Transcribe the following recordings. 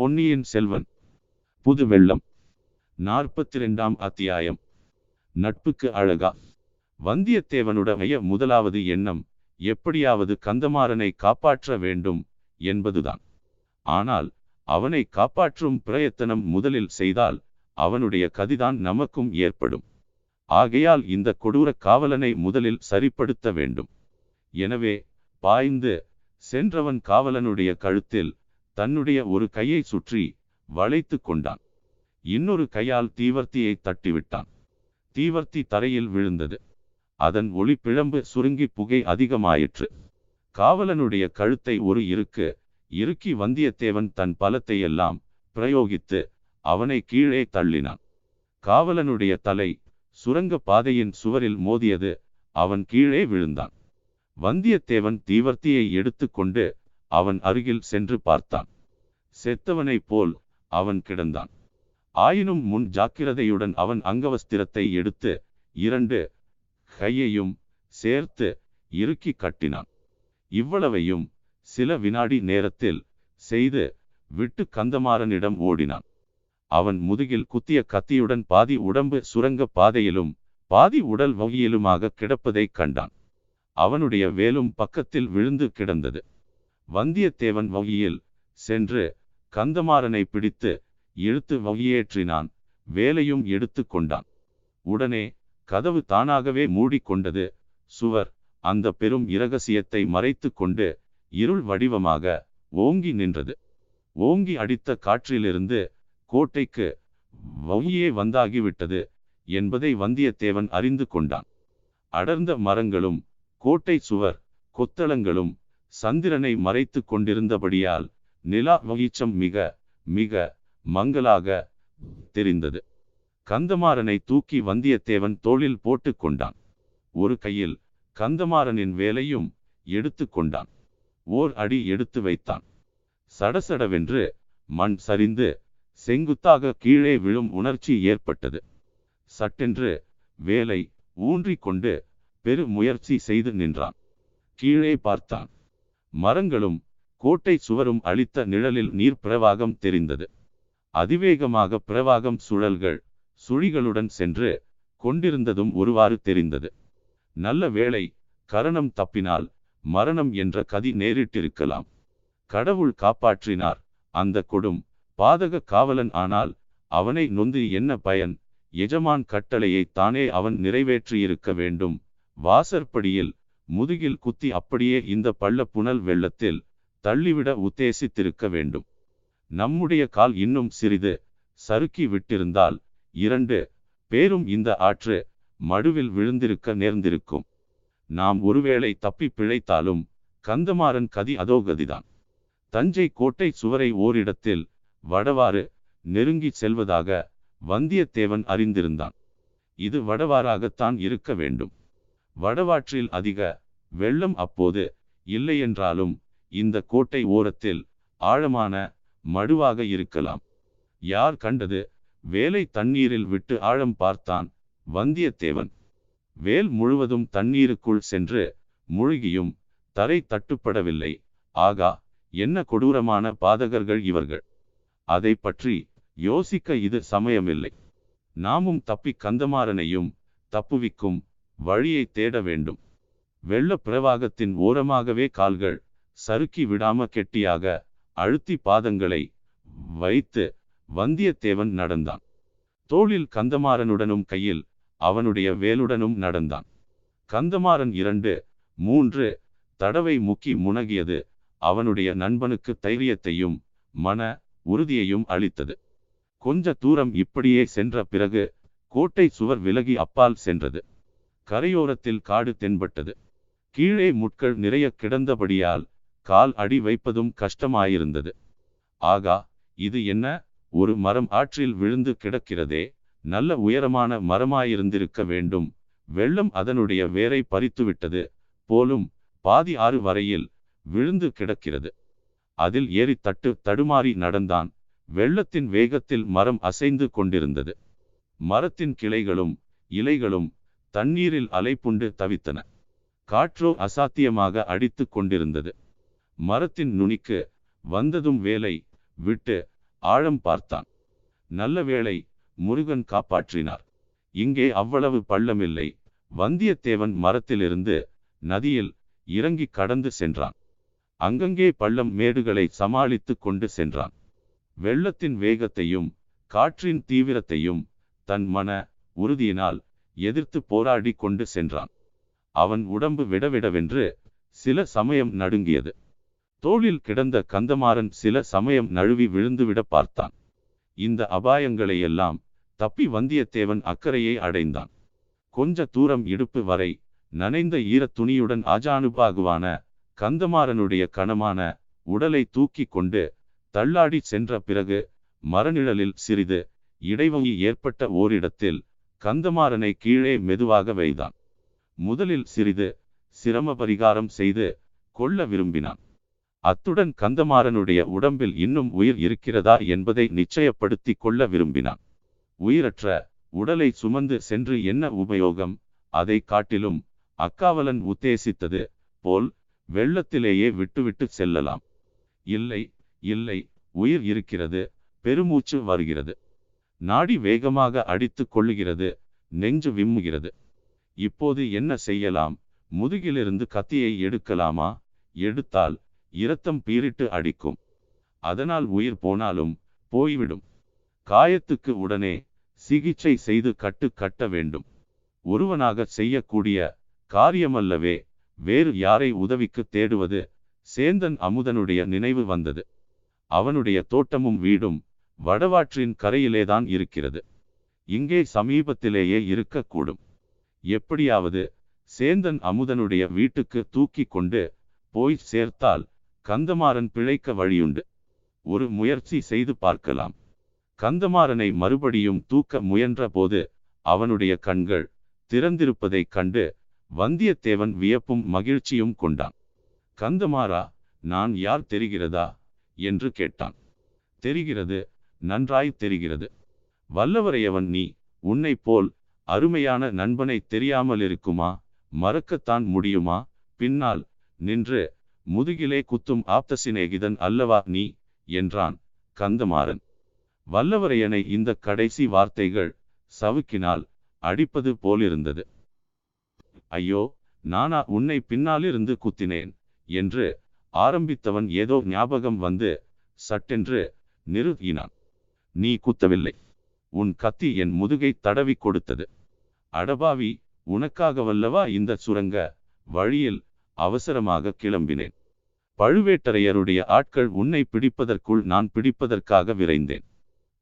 பொன்னியின் செல்வன். புது வெள்ளம். நாற்பத்தி ரெண்டாம் அத்தியாயம். நட்புக்கு அழகா. வந்தியத்தேவனுடைய முதலாவது எண்ணம் எப்படியாவது கந்தமாறனை காப்பாற்ற வேண்டும் என்பதுதான். ஆனால் அவனை காப்பாற்றும் பிரயத்தனம் முதலில் செய்தால் அவனுடைய கதிதான் நமக்கும் ஏற்படும். ஆகையால் இந்த கொடூர காவலனை முதலில் சரிப்படுத்த வேண்டும். எனவே பாய்ந்து சென்றவன் காவலனுடைய கழுத்தில் தன்னுடைய ஒரு கையை சுற்றி வளைத்து கொண்டான். இன்னொரு கையால் தீவர்த்தியை தட்டிவிட்டான். தீவர்த்தி தரையில் விழுந்தது. அதன் ஒளி பிழம்பு சுருங்கி புகை அதிகமாயிற்று. காவலனுடைய கழுத்தை ஒரு இருக்கு இறுக்கி வந்தியத்தேவன் தன் பலத்தையெல்லாம் பிரயோகித்து அவனை கீழே தள்ளினான். காவலனுடைய தலை சுரங்க பாதையின் சுவரில் மோதியது அவன் கீழே விழுந்தான். வந்தியத்தேவன் தீவர்த்தியை எடுத்துக்கொண்டு அவன் அருகில் சென்று பார்த்தான். செத்தவனைப் போல் அவன் கிடந்தான். ஆயினும் முன் ஜாக்கிரதையுடன் அவன் அங்கவஸ்திரத்தை எடுத்து இரண்டு கையையும் சேர்த்து இறுக்கி கட்டினான். இவ்வளவையும் சில வினாடி நேரத்தில் செய்து விட்டு கந்தமாறனிடம் ஓடினான். அவன் முதுகில் குத்திய கத்தியுடன் பாதி உடம்பு சுரங்க பாதையிலும் பாதி உடல் வகையிலுமாக கிடப்பதைக் கண்டான். அவனுடைய வேலும் பக்கத்தில் விழுந்து கிடந்தது. வந்தியத்தேவன் வகையில் சென்று கந்தமாறனை பிடித்து இழுத்து வகையேற்றினான் வேலையும் எடுத்து கொண்டான். உடனே கதவு தானாகவே மூடிக்கொண்டது. சுவர் அந்த பெரும் இரகசியத்தை மறைத்து கொண்டு இருள் வடிவமாக ஓங்கி நின்றது. ஓங்கி அடித்த காற்றிலிருந்து கோட்டைக்கு வவுயே வந்தாகிவிட்டது என்பதை வந்தியத்தேவன் அறிந்து கொண்டான். அடர்ந்த மரங்களும் கோட்டை சுவர் கொத்தளங்களும் சந்திரனை மறைத்து கொண்டிருந்தபடியால் நிலா வகிச்சம் மிக மிக மங்களாக தெரிந்தது. கந்தமாறனை தூக்கி வந்தியத்தேவன் தோளில் போட்டு கொண்டான். ஒரு கையில் கந்தமாறனின் வேலையும் எடுத்து கொண்டான். ஓர் அடி எடுத்து வைத்தான். சடசடவென்று மண் சரிந்து செங்குத்தாக கீழே விழும் உணர்ச்சி ஏற்பட்டது. சட்டென்று வேலை ஊன்றி கொண்டு பெரு முயற்சி செய்து நின்றான். கீழே பார்த்தான். மரங்களும் கோட்டை சுவரும் அளித்த நிழலில் நீர் பிரவாகம் தெரிந்தது. அதிவேகமாக பிரவாகம் சுழல்கள் சுழிகளுடன் சென்று கொண்டிருந்ததும் ஒருவாறு தெரிந்தது. நல்ல வேளை கரணம் தப்பினால் மரணம் என்ற கதி நேரிட்டிருக்கலாம். கடவுள் காப்பாற்றினார் அந்த கொடும் பாதக காவலன் ஆனால் அவனை நொந்து என்ன பயன்? எஜமான் கட்டளையை தானே அவன் நிறைவேற்றியிருக்க வேண்டும். வாசற்படியில் முதுகில் குத்தி அப்படியே இந்த பள்ள புனல் வெள்ளத்தில் தள்ளிவிட உத்தேசித்திருக்க வேண்டும். நம்முடைய கால் இன்னும் சிறிது சறுக்கி விட்டிருந்தால் இரண்டு பேரும் இந்த ஆற்று மடுவில் விழுந்திருக்க நேர்ந்திருக்கும். நாம் ஒருவேளை தப்பி பிழைத்தாலும் கந்தமாறன் கதி அதோ கதிதான். தஞ்சை கோட்டை சுவரை ஓரிடத்தில் வடவாறு நெருங்கி செல்வதாக வந்தியத்தேவன் அறிந்திருந்தான். இது வடவாறாகத்தான் இருக்க வேண்டும். வடவாற்றில் அதிக வெள்ளம் அப்போது இல்லையென்றாலும் இந்த கோட்டை ஓரத்தில் ஆழமான மடுவாக இருக்கலாம். யார் கண்டது? வேலை தண்ணீரில் விட்டு ஆழம் பார்த்தான் வந்தியத்தேவன். வேல் முழுவதும் தண்ணீருக்குள் சென்று முழுகியும் தரை தட்டுப்படவில்லை. ஆகா என்ன கொடூரமான பாதகர்கள் இவர்கள். அதை பற்றி யோசிக்க இது சமயமில்லை. நாமும் தப்பி கந்தமாறனையும் தப்புவிக்கும் வழியை தேட வேண்டும். வெள்ள பிரவாகத்தின் ஓரமாகவே கால்கள் சறுக்கி விடாம கெட்டியாக அழுத்தி பாதங்களை வைத்து வந்தியத்தேவன் நடந்தான். தோளில் கந்தமாறனுடனும் கையில் அவனுடைய வேலுடனும் நடந்தான். கந்தமாறன் இரண்டு மூன்று தடவை முக்கி முனகியது அவனுடைய நண்பனுக்கு தைரியத்தையும் மன உறுதியையும் அளித்தது. கொஞ்ச தூரம் இப்படியே சென்ற பிறகு கோட்டை சுவர் விலகி அப்பால் சென்றது. கரையோரத்தில் காடு தென்பட்டது. கீழே முட்கள் நிறைய கிடந்தபடியால் கால் அடி வைப்பதும் கஷ்டமாயிருந்தது. ஆகா இது என்ன? ஒரு மரம் ஆற்றில் விழுந்து கிடக்கிறதே. நல்ல உயரமான மரமாயிருந்திருக்க வேண்டும். வெள்ளம் அதனுடைய வேரை பறித்துவிட்டது. போலும் பாதி ஆறு வரையில் விழுந்து கிடக்கிறது. அதில் ஏறி தட்டு தடுமாறி நடந்தான். வெள்ளத்தின் வேகத்தில் மரம் அசைந்து கொண்டிருந்தது. மரத்தின் கிளைகளும் இலைகளும் தண்ணீரில் அலைப்புண்டு தவித்தன. காற்றோ அசாத்தியமாக அடித்து கொண்டிருந்தது. மரத்தின் நுனிக்கு வந்ததும் வேலை விட்டு ஆழம் பார்த்தான். நல்ல வேளை முருகன் காப்பாற்றினார். இங்கே அவ்வளவு பள்ளமில்லை. வந்தியத்தேவன் மரத்திலிருந்து நதியில் இறங்கி கடந்து சென்றான். அங்கங்கே பள்ளம் மேடுகளை சமாளித்து கொண்டு சென்றான். வெள்ளத்தின் வேகத்தையும் காற்றின் தீவிரத்தையும் தன் மன உறுதியினால் எதிர்த்து போராடி கொண்டு சென்றான். அவன் உடம்பு விடவிடவென்று சில சமயம் நடுங்கியது. தோளில் கிடந்த கந்தமாறன் சில சமயம் நழுவி விழுந்துவிட பார்த்தான். இந்த அபாயங்களையெல்லாம் தப்பி வந்தியத்தேவன் அக்கறையை அடைந்தான். கொஞ்ச தூரம் இடுப்பு வரை நனைந்த ஈரத் துணியுடன் ஆஜானுபாகுவான கந்தமாறனுடைய கனமான உடலை தூக்கி கொண்டு தள்ளாடி சென்ற பிறகு மரநிழலில் சிறிது இடைவெளி ஏற்பட்ட ஓரிடத்தில் கந்தமாறனை கீழே மெதுவாக வைத்தான். முதலில் சிறிது சிரம பரிகாரம் செய்து கொள்ள விரும்பினான். அத்துடன் கந்தமாறனுடைய உடம்பில் இன்னும் உயிர் இருக்கிறதா என்பதை நிச்சயப்படுத்தி கொள்ள விரும்பினான். உயிரற்ற உடலை சுமந்து சென்று என்ன உபயோகம்? அதை காட்டிலும் அக்காவலன் உத்தேசித்தது போல் வெள்ளத்திலேயே விட்டுவிட்டு செல்லலாம். இல்லை இல்லை உயிர் இருக்கிறது பெருமூச்சு வருகிறது. நாடி வேகமாக அடித்து கொள்ளுகிறது நெஞ்சு விம்முகிறது. இப்போது என்ன செய்யலாம்? முதுகிலிருந்து கத்தியை எடுக்கலாமா? எடுத்தால் இரத்தம் பீரிட்டு அடிக்கும். அதனால் உயிர் போனாலும் போய்விடும். காயத்துக்கு உடனே சிகிச்சை செய்து கட்டு கட்ட வேண்டும். ஒருவனாக செய்யக்கூடிய காரியமல்லவே வேறு யாரை உதவிக்கு தேடுவது சேந்தன் அமுதனுடைய நினைவு வந்தது. அவனுடைய தோட்டமும் வீடும் வடவாற்றின் கரையிலேதான் இருக்கிறது. இங்கே சமீபத்திலேயே இருக்கக்கூடும். எப்படியாவது சேந்தன் அமுதனுடைய வீட்டுக்கு தூக்கி கொண்டு போய் சேர்த்தால் கந்தமாறன் பிழைக்க வழியுண்டு. ஒரு முயற்சி செய்து பார்க்கலாம். கந்தமாறனை மறுபடியும் தூக்க முயன்ற போது அவனுடைய கண்கள் திறந்திருப்பதைக் கண்டு வந்தியத்தேவன் வியப்பும் மகிழ்ச்சியும் கொண்டான். கந்தமாறா நான் யார் தெரிகிறதா? என்று கேட்டான். தெரிகிறது நன்றாய் தெரிகிறது. வல்லவரையவன் நீ உன்னை போல் அருமையான நண்பனை தெரியாமல் இருக்குமா மறக்கத்தான் முடியுமா? பின்னால் நின்று முதுகிலே குத்தும் ஆப்த சிநேகிதன் அல்லவா நீ? என்றான் கந்தமாறன். வல்லவரையனை இந்த கடைசி வார்த்தைகள் சவுக்கினால் அடிப்பது போலிருந்தது. ஐயோ நானா உன்னை பின்னாலிருந்து குத்தினேன் என்று ஆரம்பித்தவன் ஏதோ ஞாபகம் வந்து சட்டென்று நிறுத்தினான். நீ குத்தவில்லை. உன் கத்தி என் முதுகை தடவி கொடுத்தது. அடபாவி உனக்காகவல்லவா இந்த சுரங்க வழியில் அவசரமாக கிளம்பினேன். பழுவேட்டரையருடைய ஆட்கள் உன்னை பிடிப்பதற்குள் நான் பிடிப்பதற்காக விரைந்தேன்.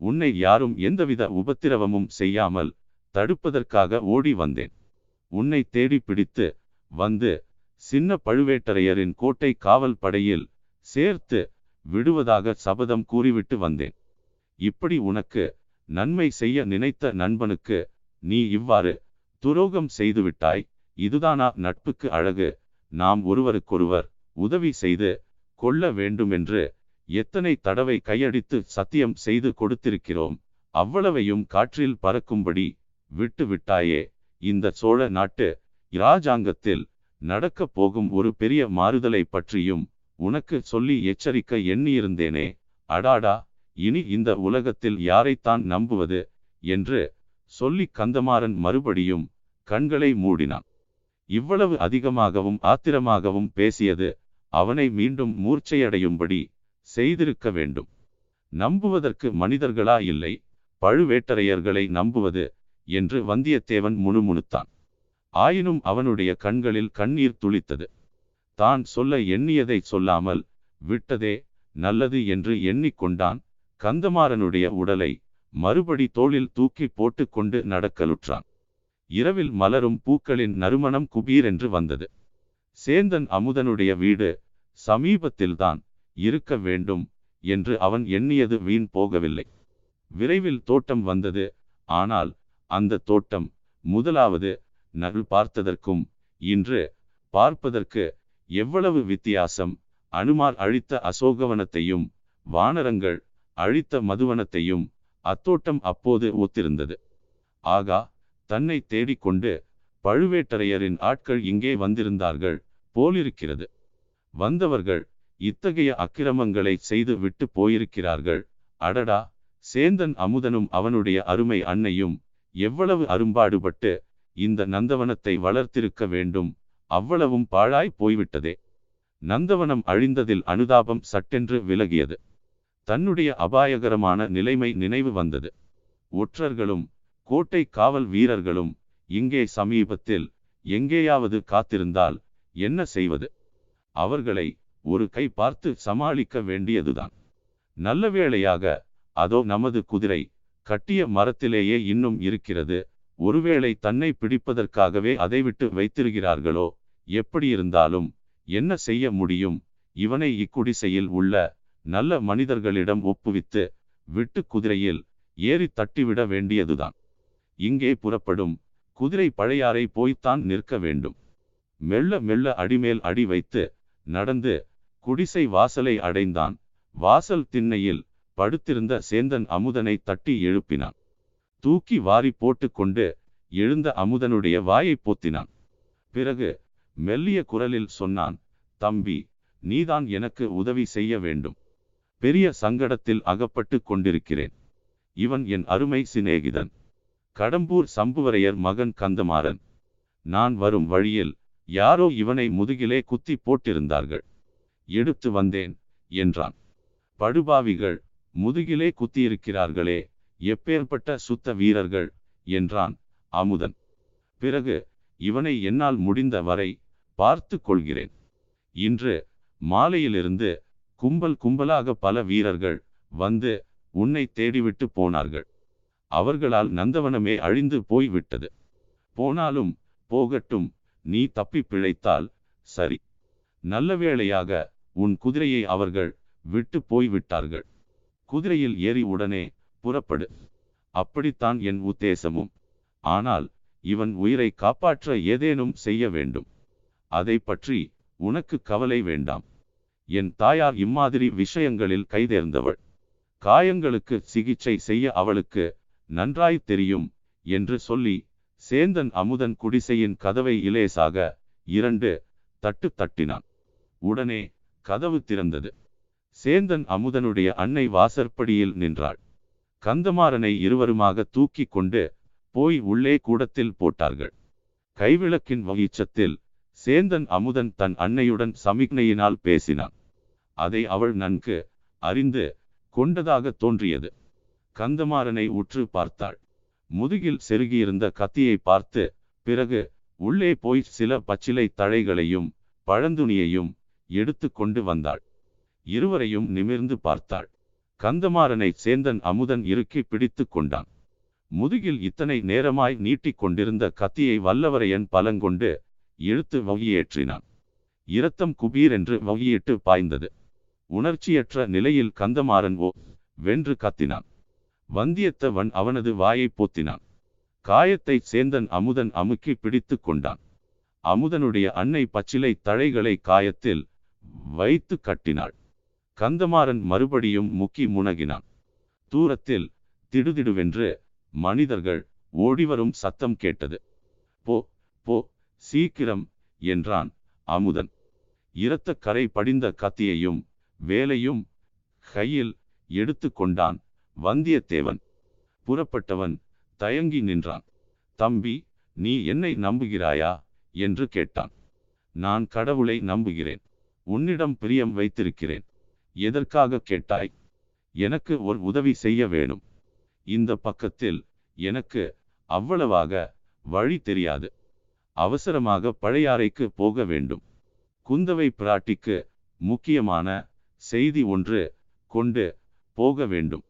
உன்னை யாரும் எந்தவித உபத்திரவமும் செய்யாமல் தடுப்பதற்காக ஓடி வந்தேன். உன்னை தேடி பிடித்து வந்து சின்ன பழுவேட்டரையரின் கோட்டை காவல் படையில் சேர்த்து விடுவதாக சபதம் கூறிவிட்டு வந்தேன். இப்படி உனக்கு நன்மை செய்ய நினைத்த நண்பனுக்கு நீ இவ்வாறு துரோகம் செய்துவிட்டாய். இதுதானா நட்புக்கு அழகு. நாம் ஒருவருக்கொருவர் உதவி செய்து கொள்ள வேண்டுமென்று எத்தனை தடவை கையடித்து சத்தியம் செய்து கொடுத்திருக்கிறோம். அவ்வளவையும் காற்றில் பறக்கும்படி விட்டு விட்டாயே இந்த சோழ நாட்டு இராஜாங்கத்தில் நடக்கப் போகும் ஒரு பெரிய மாறுதலை பற்றியும் உனக்கு சொல்லி எச்சரிக்க எண்ணியிருந்தேனே. அடாடா இனி இந்த உலகத்தில் யாரைத்தான் நம்புவது என்று சொல்லி கந்தமாறன் மறுபடியும் கண்களை மூடினான். இவ்வளவு அதிகமாகவும் ஆத்திரமாகவும் பேசியது அவனை மீண்டும் மூர்ச்சையடையும்படி செய்திருக்க வேண்டும். நம்புவதற்கு மனிதர்களா இல்லை பழுவேட்டரையர்களை நம்புவது என்று வந்தியத்தேவன் முணுமுணுத்தான். ஆயினும் அவனுடைய கண்களில் கண்ணீர் துளித்தது. தான் சொல்ல எண்ணியதை சொல்லாமல் விட்டதே நல்லது என்று எண்ணிக்கொண்டான். கந்தமாறனுடைய உடலை மறுபடி தோளில் தூக்கி போட்டுக்கொண்டு நடக்கலுற்றான். இரவில் மலரும் பூக்களின் நறுமணம் குபீரென்று வந்தது. சேந்தன் அமுதனுடைய வீடு சமீபத்தில்தான் இருக்க வேண்டும் என்று அவன் எண்ணியது வீண் போகவில்லை. விரைவில் தோட்டம் வந்தது. ஆனால் அந்த தோட்டம் முதலாவது நகல் பார்த்ததற்கும் இன்று பார்ப்பதற்கு எவ்வளவு வித்தியாசம். அனுமார் அழித்த அசோகவனத்தையும் வானரங்கள் அழித்த மதுவனத்தையும் அத்தோட்டம் அப்போது ஒத்திருந்தது. ஆகா தன்னை தேடிக்கொண்டு பழுவேட்டரையரின் ஆட்கள் இங்கே வந்திருந்தார்கள். போலிருக்கிறது. வந்தவர்கள் இத்தகைய அக்கிரமங்களை செய்து விட்டு போயிருக்கிறார்கள். அடடா! சேந்தன் அமுதனும் அவனுடைய அருமை அன்னையும் எவ்வளவு அரும்பாடுபட்டு இந்த நந்தவனத்தை வளர்த்திருக்க வேண்டும். அவ்வளவும் பாழாய் போய்விட்டதே. நந்தவனம் அழிந்ததில் அனுதாபம் சட்டென்று விலகியது. தன்னுடைய அபாயகரமான நிலைமை நினைவு வந்தது. ஒற்றர்களும் கோட்டை காவல் வீரர்களும் இங்கே சமீபத்தில் எங்கேயாவது காத்திருந்தால் என்ன செய்வது? அவர்களை ஒரு கை பார்த்து சமாளிக்க வேண்டியதுதான். நல்ல வேளையாக அதோ நமது குதிரை கட்டிய மரத்திலேயே இன்னும் இருக்கிறது. ஒருவேளை தன்னை பிடிப்பதற்காகவே அதை விட்டு வைத்திருக்கிறார்களோ? எப்படியிருந்தாலும் என்ன செய்ய முடியும்? இவனை இக்குடிசையில் உள்ள நல்ல மனிதர்களிடம் ஒப்புவித்து விட்டு குதிரையில் ஏறி தட்டிவிட வேண்டியதுதான். இங்கே புறப்படும் குதிரை பழையாறை போய்த்தான் நிற்க வேண்டும். மெல்ல மெல்ல அடிமேல் அடி வைத்து நடந்து குடிசை வாசலை அடைந்தான். வாசல் திண்ணையில் படுத்திருந்த சேந்தன் அமுதனை தட்டி எழுப்பினான். தூக்கி வாரி போட்டுக்கொண்டு எழுந்த அமுதனுடைய வாயை போத்தினான். பிறகு மெல்லிய குரலில் சொன்னான் தம்பி நீதான் எனக்கு உதவி செய்ய வேண்டும். பெரிய சங்கடத்தில் அகப்பட்டு கொண்டிருக்கிறேன். இவன் என் அருமை சிநேகிதன். கடம்பூர் சம்புவரையர் மகன் கந்தமாறன். நான் வரும் வழியில் யாரோ இவனை முதுகிலே குத்தி போட்டிருந்தார்கள். எடுத்து வந்தேன் என்றான். படுபாவிகள் முதுகிலே குத்தியிருக்கிறார்களே எப்பேற்பட்ட சுத்த வீரர்கள் என்றான் அமுதன் பிறகு இவனை என்னால் முடிந்த வரை பார்த்து கொள்கிறேன். இன்று மாலையிலிருந்து கும்பல் கும்பலாக பல வீரர்கள் வந்து உன்னை தேடிவிட்டு போனார்கள். அவர்களால் நந்தவனமே அழிந்து போய்விட்டது. போனாலும் போகட்டும் நீ தப்பி பிழைத்தால் சரி. நல்ல வேளையாக உன் குதிரையை அவர்கள் விட்டு போய்விட்டார்கள். குதிரையில் ஏறி உடனே புறப்படு. அப்படித்தான் என் உத்தேசமும். ஆனால் இவன் உயிரை காப்பாற்ற ஏதேனும் செய்ய வேண்டும். அதை பற்றி உனக்கு கவலை வேண்டாம். என் தாயார் இம்மாதிரி விஷயங்களில் கைதேர்ந்தவள். காயங்களுக்கு சிகிச்சை செய்ய அவளுக்கு நன்றாய் தெரியும் என்று சொல்லி சேந்தன் அமுதன் குடிசையின் கதவை இலேசாக இரண்டு தட்டு தட்டினான். உடனே கதவு திறந்தது. சேந்தன் அமுதனுடைய அன்னை வாசற்படியில் நின்றாள். கந்தமாறனை இருவருமாக தூக்கி கொண்டு போய் உள்ளே கூடத்தில் போட்டார்கள். கைவிளக்கின் வகிச்சத்தில் சேந்தன் அமுதன் தன் அன்னையுடன் சமிக்னையினால் பேசினான். அதை அவள் நன்கு அறிந்து கொண்டதாக தோன்றியது. கந்தமாறனை உற்று பார்த்தாள். முதுகில் செருகியிருந்த கத்தியை பார்த்து பிறகு உள்ளே போய் சில பச்சிலை தழைகளையும் பழந்துணியையும் எடுத்து கொண்டு வந்தாள். இருவரையும் நிமிர்ந்து பார்த்தாள். கந்தமாறனை சேந்தன் அமுதன் இறுக்கி பிடித்து கொண்டான். முதுகில் இத்தனை நேரமாய் நீட்டிக் கொண்டிருந்த கத்தியை வல்லவரையன் பலங்கொண்டு இழுத்து வகியேற்றினான் இரத்தம் குபீர் என்று வகியிட்டு பாய்ந்தது. உணர்ச்சியற்ற நிலையில் கந்தமாறன் ஓ வென்று கத்தினான். வந்தியத்தவன் அவனது வாயை போத்தினான். காயத்தை சேந்தன் அமுதன் அமுக்கி பிடித்து கொண்டான். அமுதனுடைய அன்னை பச்சிலை தழைகளை காயத்தில் வைத்து கட்டினாள். கந்தமாறன் மறுபடியும் முக்கி முனகினான். தூரத்தில் திடுதிடுவென்று மனிதர்கள் ஓடிவரும் சத்தம் கேட்டது. போ போ சீக்கிரம் என்றான் அமுதன். இரத்த கரை படிந்த கத்தியையும் வேலையும் கையில் எடுத்து கொண்டான் வந்தியத்தேவன். புறப்பட்டவன் தயங்கி நின்றான். தம்பி நீ என்னை நம்புகிறாயா? என்று கேட்டான். நான் கடவுளை நம்புகிறேன். உன்னிடம் பிரியம் வைத்திருக்கிறேன். எதற்காக கேட்டாய்? எனக்கு ஒரு உதவி செய்ய வேணும் இந்த பக்கத்தில் எனக்கு அவ்வளவாக வழி தெரியாது. அவசரமாக பழையாறைக்கு போக வேண்டும். குந்தவை பிராட்டிக்கு முக்கியமான செய்தி ஒன்று கொண்டு போக வேண்டும்.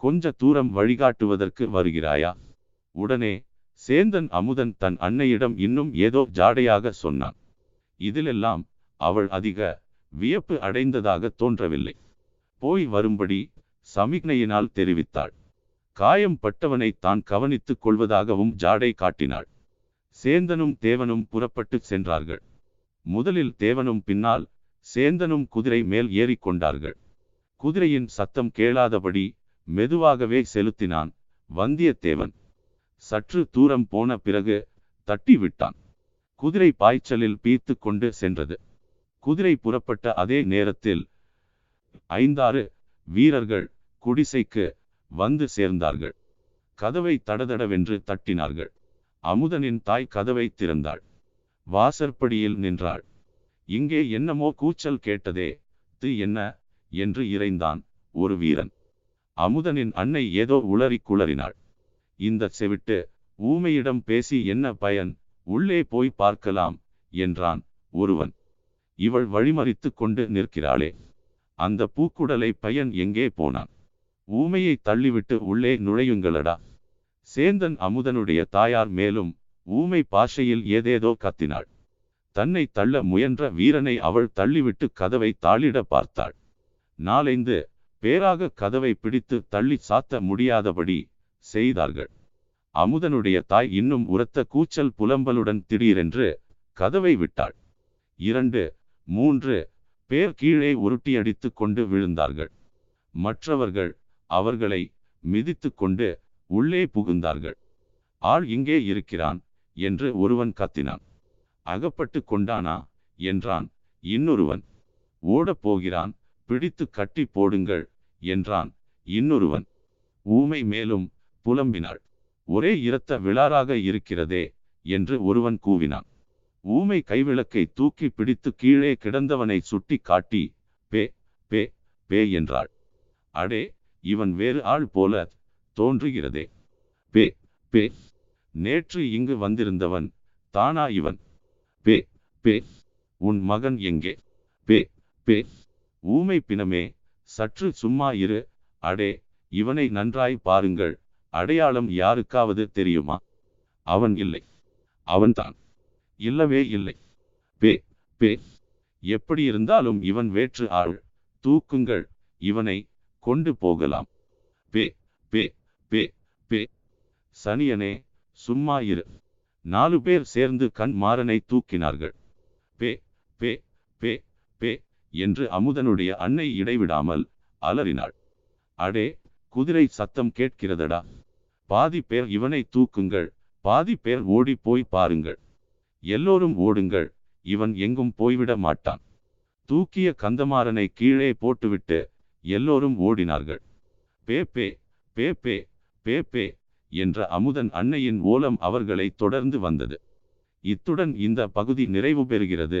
கொஞ்ச தூரம் வழிகாட்டுவதற்கு வருகிறாயா? உடனே சேந்தன் அமுதன் தன் அன்னையிடம் இன்னும் ஏதோ ஜாடையாக சொன்னான். இதிலெல்லாம் அவள் அதிக வியப்பு அடைந்ததாக தோன்றவில்லை. போய் வரும்படி சமிக்னையினால் தெரிவித்தாள். காயம் பட்டவனை தான் கவனித்துக் கொள்வதாகவும் ஜாடை காட்டினாள். சேந்தனும் தேவனும் புறப்பட்டு சென்றார்கள். முதலில் தேவனும் பின்னால் சேந்தனும் குதிரை மேல் ஏறிக்கொண்டார்கள் குதிரையின் சத்தம் கேளாதபடி மெதுவாகவே செலுத்தினான் வந்தியத்தேவன். சற்று தூரம் போன பிறகு தட்டி விட்டான் குதிரை பாய்ச்சலில் பீத்து கொண்டு சென்றது. குதிரை புறப்பட்ட அதே நேரத்தில் ஐந்தாறு வீரர்கள் குடிசைக்கு வந்து சேர்ந்தார்கள். கதவை தடதடவென்று தட்டினார்கள். அமுதனின் தாய் கதவை திறந்தாள். வாசற்படியில் நின்றாள். இங்கே என்னமோ கூச்சல் கேட்டதே து என்ன? என்று இறைந்தான் ஒரு வீரன். அமுதனின் அன்னை ஏதோ உளறி குளறினாள். இந்த செவிட்டு ஊமையிடம் பேசி என்ன பயன் உள்ளே போய் பார்க்கலாம் என்றான் ஒருவன். இவள் வழிமறித்து கொண்டு நிற்கிறாளே. அந்த பூக்குடலை பையன் எங்கே போனான்? ஊமையை தள்ளிவிட்டு உள்ளே நுழையுங்களடா. சேந்தன் அமுதனுடைய தாயார் மேலும் ஊமை பாஷையில் ஏதேதோ கத்தினாள். தன்னை தள்ள முயன்ற வீரனை அவள் தள்ளிவிட்டு கதவை தாளிட பார்த்தாள். நாளைந்து பேராக கதவை பிடித்து தள்ளி சாத்த முடியாதபடி செய்தார்கள். அமுதனுடைய தாய் இன்னும் உரத்த கூச்சல் புலம்பலுடன் திடீரென்று கதவை விட்டாள். இரண்டு மூன்று பேர் கீழே உருட்டியடித்து கொண்டு விழுந்தார்கள். மற்றவர்கள் அவர்களை மிதித்து கொண்டு உள்ளே புகுந்தார்கள். ஆள் இங்கே இருக்கிறான் என்று ஒருவன் கத்தினான். அகப்பட்டு கொண்டானா? என்றான் இன்னொருவன். ஓடப் போகிறான் பிடித்து கட்டி போடுங்கள் என்றான் இன்னொருவன். ஊமை மேலும் புலம்பினாள். ஒரே இரத்த விழாராக இருக்கிறதே என்று ஒருவன் கூவினான். ஊமை கைவிளக்கை தூக்கி பிடித்து கீழே கிடந்தவனை சுட்டி காட்டி பே பே பே என்றாள். அடே இவன் வேறு ஆள் போல தோன்றுகிறதே. பே பே நேற்று இங்கு வந்திருந்தவன் தானா இவன். பே பே உன் மகன் எங்கே? பே பே ஊமை பிணமே சற்று சும்மா இரு. அடே இவனை நன்றாய் பாருங்கள். அடையாளம் யாருக்காவது தெரியுமா? அவன் இல்லை. அவன்தான் இல்லவே இல்லை. பே பே. எப்படி இருந்தாலும் இவன் வேற்று ஆள். தூக்குங்கள். இவனை கொண்டு போகலாம். பே பே பே பே. சனியனே சும்மா இரு. நாலு பேர் சேர்ந்து கண் மாறனை தூக்கினார்கள். பே பே பே பே. என்று அமுதனுடைய அன்னை இடைவிடாமல் அலறினாள். அடே குதிரை சத்தம் கேட்கிறதடா? பாதி பேர் இவனை தூக்குங்கள் பாதி பேர் ஓடி போய் பாருங்கள். எல்லோரும் ஓடுங்கள் இவன் எங்கும் போய்விட மாட்டான். தூக்கிய கந்தமாறனை கீழே போட்டுவிட்டு எல்லோரும் ஓடினார்கள். பேப்பே பேப்பே பேப்பே என்ற அமுதன் அன்னையின் ஓலம் அவர்களை தொடர்ந்து வந்தது. இத்துடன் இந்த பகுதி நிறைவு பெறுகிறது.